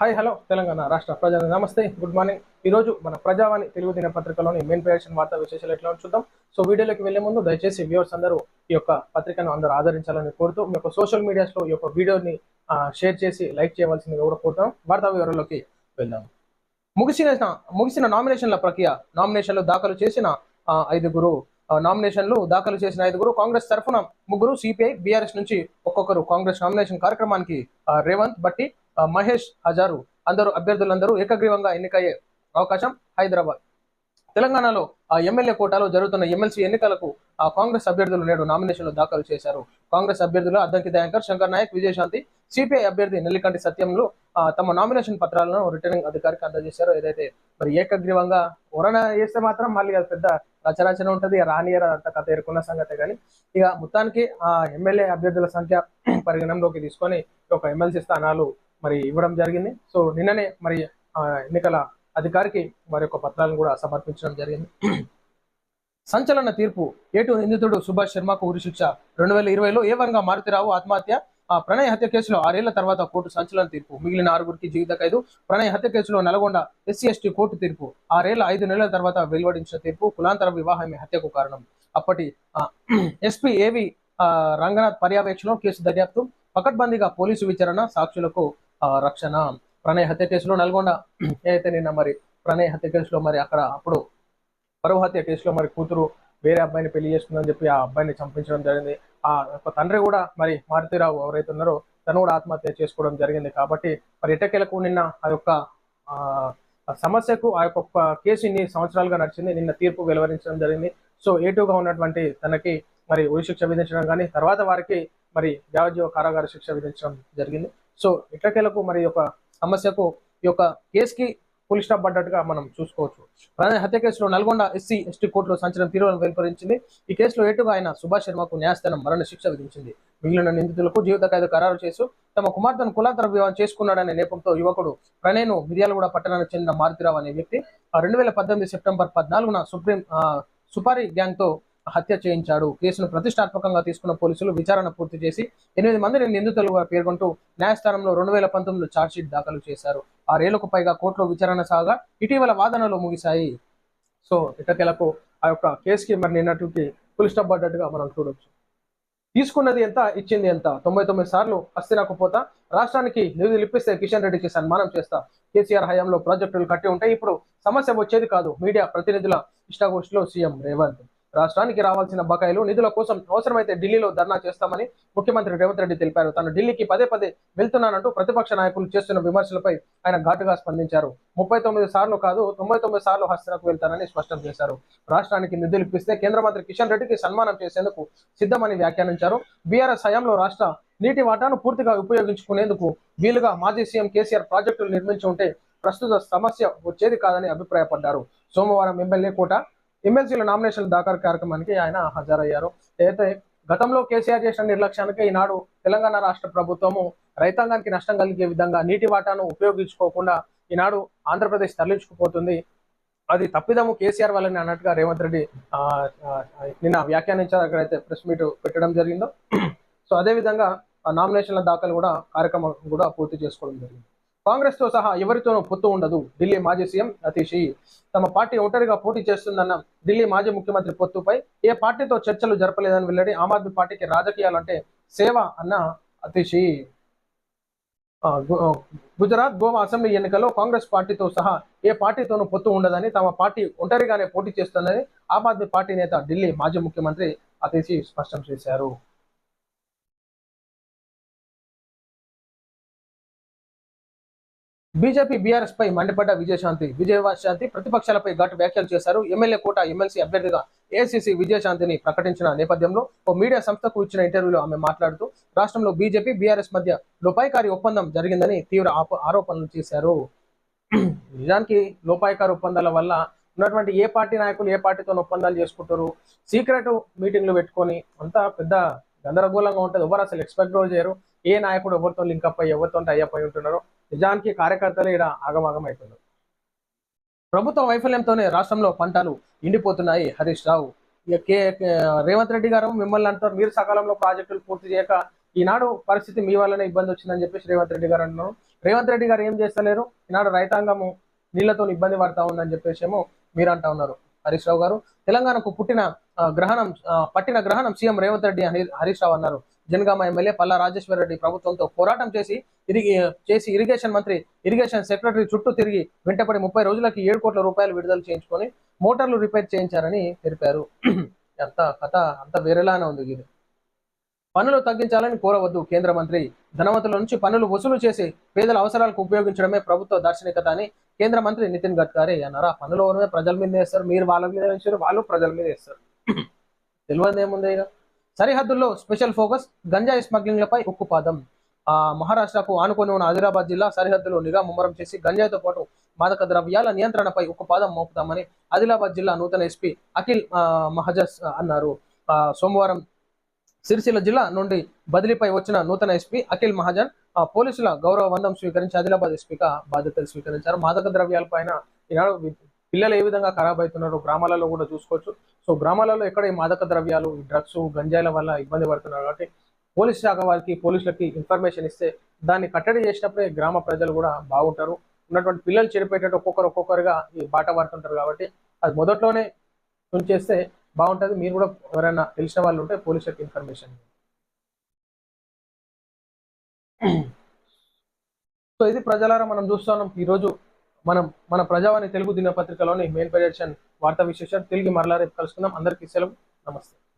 Hi hello Telangana రాష్ట్ర ప్రజలు నమస్తే గుడ్ మార్నింగ్. ఈరోజు మన ప్రజావాణి తెలుగు దినపత్రికలోని మెయిన్ పేషన్ వార్తా విశేషాలు ఎట్లా చూద్దాం. సో వీడియోలోకి వెళ్ళే ముందు దయచేసి వ్యూవర్స్ అందరూ ఈ యొక్క పత్రికను అందరూ ఆదరించాలని కోరుతూ మీ యొక్క సోషల్ మీడియాస్లో ఈ యొక్క వీడియోని షేర్ చేసి లైక్ చేయవలసిందిగా కూడా కోరుతాం వార్తా వివరాల్లోకి వెళ్దాం. ముగిసిన ముగిసిన నామినేషన్ల ప్రక్రియ నామినేషన్లు దాఖలు చేసిన ఐదుగురు నామినేషన్లు దాఖలు చేసిన ఐదుగురు కాంగ్రెస్ తరఫున ముగ్గురు సిపిఐ బీఆర్ఎస్ నుంచి ఒక్కొక్కరు కాంగ్రెస్ నామినేషన్ కార్యక్రమానికి రేవంత్ బట్టి మహేష్ హజారు. అందరూ అభ్యర్థులందరూ ఏకగ్రీవంగా ఎన్నికయ్యే అవకాశం హైదరాబాద్. తెలంగాణలో ఆ ఎమ్మెల్యే కోటాలో జరుగుతున్న ఎమ్మెల్సీ ఎన్నికలకు కాంగ్రెస్ అభ్యర్థులు నేడు నామినేషన్లు దాఖలు చేశారు. కాంగ్రెస్ అభ్యర్థులు అద్దంకి దయాంకర్ శంకర్ నాయక్ విజయశాంతి సిపిఐ అభ్యర్థి నెల్లికంటి సత్యంలో తమ నామినేషన్ పత్రాలను రిటర్నింగ్ అధికారికి అందజేశారు. ఏదైతే మరి ఏకగ్రీవంగా వరణ చేస్తే మాత్రం మళ్ళీ అది పెద్ద రచరచన ఉంటుంది రానియర్ అంత కథ ఎరుకున్న సంగతే కానీ ఇక మొత్తానికి ఆ ఎమ్మెల్యే అభ్యర్థుల సంఖ్య పరిగణంలోకి తీసుకొని ఒక ఎమ్మెల్సీ స్థానాలు మరి ఇవ్వడం జరిగింది. సో నిన్ననే మరి ఎన్నికల అధికారికి వారి యొక్క పత్రాలను కూడా సమర్పించడం జరిగింది. సంచలన తీర్పు ఏటు నిందితుడు సుభాష్ శర్మకు ఉరిశిక్ష రెండు వేల ఇరవైలో ఏవంగా మారుతిరావు ఆత్మహత్య? ఆ హత్య కేసులో ఆరేళ్ళ తర్వాత కోర్టు సంచలన తీర్పు. మిగిలిన ఆరుగురికి జీవిత ఖైదు ప్రణయ హత్య కేసులో నల్గొండ ఎస్సీ ఎస్టీ కోర్టు తీర్పు. ఆరేళ్ళ ఐదు నెలల తర్వాత వెలువడించిన తీర్పు కులాంతర వివాహమే హత్యకు కారణం. అప్పటి ఎస్పీ ఏవి రంగనాథ్ పర్యవేక్షణలో కేసు దర్యాప్తు. పకడ్బందీగా పోలీసు విచారణ సాక్షులకు రక్షణ ప్రణయ్ హత్య కేసులో నల్గొండ ఏదైతే నిన్న మరి ప్రణయ్ హత్య కేసులో మరి అక్కడ అప్పుడు పరువు హత్య కేసులో మరి కూతురు వేరే అబ్బాయిని పెళ్ళి చేస్తుందని చెప్పి ఆ అబ్బాయిని చంపించడం జరిగింది. ఆ యొక్క తండ్రి కూడా మరి మారుతిరావు ఎవరైతే ఉన్నారో తను కూడా ఆత్మహత్య చేసుకోవడం జరిగింది. కాబట్టి మరి ఇటకెలకు నిన్న ఆ యొక్క ఆ, సమస్యకు ఆ యొక్క కేసు ఇన్ని సంవత్సరాలుగా నడిచింది. నిన్న తీర్పు వెలువరించడం జరిగింది. సో ఏటుగా ఉన్నటువంటి తనకి మరి ఉరి శిక్ష విధించడం కానీ తర్వాత వారికి మరి యావజ్జీవ కారాగార శిక్ష విధించడం జరిగింది. సో ఇటకెలకు మరి యొక్క సమస్యకు ఈ యొక్క కేసుకి పోలీస్ స్టాప్ పడ్డట్టుగా మనం చూసుకోవచ్చు. ప్రణయ్ హత్య కేసులో నల్గొండ ఎస్సీ ఎస్టీ కోర్టులో సంచలన తీర్పులను వెలువరించింది ఈ కేసులో ఏటుగా ఆయన సుభాష్ శర్మకు న్యాయస్థానం మరణ శిక్ష విధించింది. మిగిలిన నిందితులకు జీవిత ఖైదు ఖరారు చేసి తమ కుమార్తెను కులాంతర వివాహం చేసుకున్నాడనే నేపంతో యువకుడు ప్రణయ్ను మిర్యాలగూడ పట్టణానికి చెందిన మారుతిరావు అనే వ్యక్తి రెండు వేల పద్దెనిమిది సెప్టెంబర్ పద్నాలుగున సుప్రీం సుపారీ గ్యాంగ్తో హత్య చేయించాడు. కేసును ప్రతిష్టాత్మకంగా తీసుకున్న పోలీసులు విచారణ పూర్తి చేసి ఎనిమిది మందిని నిందితులుగా పేర్కొంటూ న్యాయస్థానంలో రెండు వేల పంతొమ్మిదిలో ఛార్జ్షీట్ దాఖలు చేశారు. ఆరేళ్ళకు పైగా కోర్టులో విచారణ సాగా ఇటీవల వాదనలు ముగిశాయి. సో ఇటకెలకు ఆ యొక్క కేసుకి మరి నిన్నటికి ఫుల్ స్టాప్ పడ్డట్టుగా మనం చూడొచ్చు. తీసుకున్నది ఎంత ఇచ్చింది ఎంత? తొంభై తొమ్మిది సార్లు అస్థిరాకపోతా రాష్ట్రానికి నిధులు ఇప్పిస్తే కిషన్ రెడ్డికి సన్మానం చేస్తా కేసీఆర్ హయాంలో ప్రాజెక్టులు కట్టి ఉంటాయి ఇప్పుడు సమస్య వచ్చేది కాదు. మీడియా ప్రతినిధుల ఇష్టాగోష్ఠిలో సీఎం రేవంత్. రాష్ట్రానికి రావాల్సిన బకాయిలు నిధుల కోసం అవసరమైతే ఢిల్లీలో ధర్నా చేస్తామని ముఖ్యమంత్రి రేవంత్ రెడ్డి తెలిపారు. తాను ఢిల్లీకి పదే పదే వెళ్తున్నానంటూ ప్రతిపక్ష నాయకులు చేస్తున్న విమర్శలపై ఆయన ఘాటుగా స్పందించారు. ముప్పై తొమ్మిది సార్లు కాదు తొంభై తొమ్మిది సార్లు హస్తనకు వెళ్తానని స్పష్టం చేశారు. రాష్ట్రానికి నిధులు ఇప్పిస్తే కేంద్ర మంత్రి కిషన్ రెడ్డికి సన్మానం చేసేందుకు సిద్ధమని వ్యాఖ్యానించారు. బీఆర్ఎస్ హయాంలో రాష్ట్ర నీటి వాటాను పూర్తిగా ఉపయోగించుకునేందుకు వీలుగా మాజీ సీఎం కేసీఆర్ ప్రాజెక్టులు నిర్మించి ఉంటే ప్రస్తుత సమస్య వచ్చేది కాదని అభిప్రాయపడ్డారు. సోమవారం ఎమ్మెల్యే కోట ఎమ్మెల్సీల నామినేషన్ దాఖలు కార్యక్రమానికి ఆయన హాజరయ్యారు. అయితే గతంలో కేసీఆర్ చేసిన నిర్లక్ష్యానికి ఈనాడు తెలంగాణ రాష్ట్ర ప్రభుత్వము రైతాంగానికి నష్టం కలిగే విధంగా నీటి వాటాను ఉపయోగించుకోకుండా ఈనాడు ఆంధ్రప్రదేశ్ తరలించుకుపోతుంది. అది తప్పిదము కేసీఆర్ వల్లని అన్నట్టుగా రేవంత్ రెడ్డి నిన్న వ్యాఖ్యానించారు అక్కడైతే ప్రెస్ మీట్ పెట్టడం జరిగిందో. సో అదే విధంగా నామినేషన్ల దాఖలు కూడా కార్యక్రమం కూడా పూర్తి చేసుకోవడం జరిగింది. కాంగ్రెస్తో సహా ఎవరితోనూ పొత్తు ఉండదు. ఢిల్లీ మాజీ సీఎం అతీషి తమ పార్టీ ఒంటరిగా పోటీ చేస్తుందన్న ఢిల్లీ మాజీ ముఖ్యమంత్రి పొత్తుపై ఏ పార్టీతో చర్చలు జరపలేదని వెల్లడి ఆమ్ ఆద్మీ పార్టీకి రాజకీయాలంటే సేవ అన్న అతీషి గుజరాత్ గోవా అసెంబ్లీ ఎన్నికల్లో కాంగ్రెస్ పార్టీతో సహా ఏ పార్టీతోనూ పొత్తు ఉండదని తమ పార్టీ ఒంటరిగానే పోటీ చేస్తుందని ఆమ్ ఆద్మీ పార్టీ నేత ఢిల్లీ మాజీ ముఖ్యమంత్రి అతీషి స్పష్టం చేశారు. బీజేపీ బీఆర్ఎస్ పై మండిపడ్డ విజయశాంతి విజయశాంతి ప్రతిపక్షాలపై ఘాటు వ్యాఖ్యలు చేశారు. ఎమ్మెల్యే కోట ఎమ్మెల్సీ అభ్యర్థిగా ఏసీసీ విజయశాంతిని ప్రకటించిన నేపథ్యంలో ఓ మీడియా సంస్థకు ఇచ్చిన ఇంటర్వ్యూలో ఆమె మాట్లాడుతూ రాష్ట్రంలో బీజేపీ బీఆర్ఎస్ మధ్య లోపాయికారి ఒప్పందం జరిగిందని తీవ్ర ఆప- ఆరోపణలు చేశారు. నిజానికి లోపాయికారి ఒప్పందాల వల్ల ఉన్నటువంటి ఏ పార్టీ నాయకులు ఏ పార్టీతో ఒప్పందాలు చేసుకుంటారు? సీక్రెట్ మీటింగ్లు పెట్టుకొని అంతా పెద్ద గందరగోళంగా ఉంటుంది. ఎవరు అసలు ఎక్స్పెక్ట్ చేయరు. ఏ నాయకుడు ఎవరితో లింకప్ అయ్యి ఎవరితో టైఅప్ అయి ఉంటున్నారో? నిజానికి కార్యకర్తలు ఇక్కడ ఆగమాగం అవుతున్నారు ప్రభుత్వ వైఫల్యంతోనే రాష్ట్రంలో పంటలు ఎండిపోతున్నాయి. హరీష్ రావు. కే రేవంత్ రెడ్డి గారు మిమ్మల్ని అంటారు మీరు సకాలంలో ప్రాజెక్టులు పూర్తి చేయక ఈనాడు పరిస్థితి మీ వల్లనే ఇబ్బంది వచ్చిందని చెప్పేసి రేవంత్ రెడ్డి గారు అంటున్నారు రేవంత్ రెడ్డి గారు ఏం చేస్తలేరు? ఈనాడు రైతాంగము నీళ్ళతో ఇబ్బంది పడతా ఉందని చెప్పేసి ఏమో మీరు అంటా ఉన్నారు. హరీష్ రావు గారు. తెలంగాణకు పుట్టిన గ్రహణం పట్టిన గ్రహణం సీఎం రేవంత్ రెడ్డి అని హరీష్ రావు అన్నారు. జనగామ ఎమ్మెల్యే పల్లా రాజేశ్వర రెడ్డి ప్రభుత్వంతో పోరాటం చేసి ఇరిగి చేసి ఇరిగేషన్ మంత్రి ఇరిగేషన్ సెక్రటరీ చుట్టూ తిరిగి వెంటపడి ముప్పై రోజులకి ఏడు కోట్ల రూపాయలు విడుదల చేయించుకొని మోటార్లు రిపేర్ చేయించారని తెలిపారు. అంత కథ అంత వేరేలానే ఉంది ఇది. పన్నులు తగ్గించాలని కోరవద్దు కేంద్ర మంత్రి. ధనవంతుల నుంచి పన్నులు వసూలు చేసి పేదల అవసరాలకు ఉపయోగించడమే ప్రభుత్వ దార్శనికత అని కేంద్ర మంత్రి నితిన్ గడ్కరీ అన్నారు. ఆ పనులు ప్రజల మీద వేస్తారు. మీరు వాళ్ళ మీద వేస్తారు. వాళ్ళు ప్రజల మీద వేస్తారు. తెలియదు ఏముంది ఇక. సరిహద్దుల్లో స్పెషల్ ఫోకస్ గంజాయి స్మగ్లింగ్లపై ఉక్కుపాదం. ఆ మహారాష్ట్రకు ఆనుకొని ఉన్న ఆదిలాబాద్ జిల్లా సరిహద్దులో నిఘా ముమ్మరం చేసి గంజాయితో పాటు మాదక ద్రవ్యాల నియంత్రణపై ఉక్కుపాదం మోపుతామని ఆదిలాబాద్ జిల్లా నూతన ఎస్పీ అఖిల్ మహజస్ అన్నారు. ఆ, సోమవారం సిరిసిల్ల జిల్లా నుండి బదిలీపై వచ్చిన నూతన ఎస్పీ అఖిల్ మహాజన్ పోలీసుల గౌరవ వందం స్వీకరించి ఆదిలాబాద్ ఎస్పీగా బాధ్యతలు స్వీకరించారు. మాదక ద్రవ్యాలపైన ఈనాడు పిల్లలు ఏ విధంగా ఖరాబ్ అవుతున్నారు గ్రామాలలో కూడా చూసుకోవచ్చు. సో గ్రామాలలో ఎక్కడ ఈ మాదక ద్రవ్యాలు డ్రగ్స్ గంజాయిల వల్ల ఇబ్బంది పడుతున్నారు కాబట్టి పోలీస్ శాఖ వారికి పోలీసులకి ఇన్ఫర్మేషన్ ఇస్తే దాన్ని కట్టడి చేసినప్పుడే గ్రామ ప్రజలు కూడా బాగుంటారు. ఉన్నటువంటి పిల్లలు చెడిపోయేటట్టు ఒక్కొక్కరు ఒక్కొక్కరుగా ఈ బాట పడుతుంటారు కాబట్టి అది మొదట్లోనే ఉంచేస్తే బాగుంటుంది. మీరు కూడా ఎవరైనా తెలిసిన వాళ్ళు ఉంటే పోలీసులకు ఇన్ఫర్మేషన్ సో ఇది ప్రజలారా మనం చూస్తున్నాం. ఈరోజు మనం మన ప్రజావాణి తెలుగు దినపత్రికలోని మెయిన్ ప్రజెక్షన్ వార్తా విశేషాలు తిరిగి మరలా రేపు కలుసుకుందాం. అందరికీ సెలవు. నమస్తే.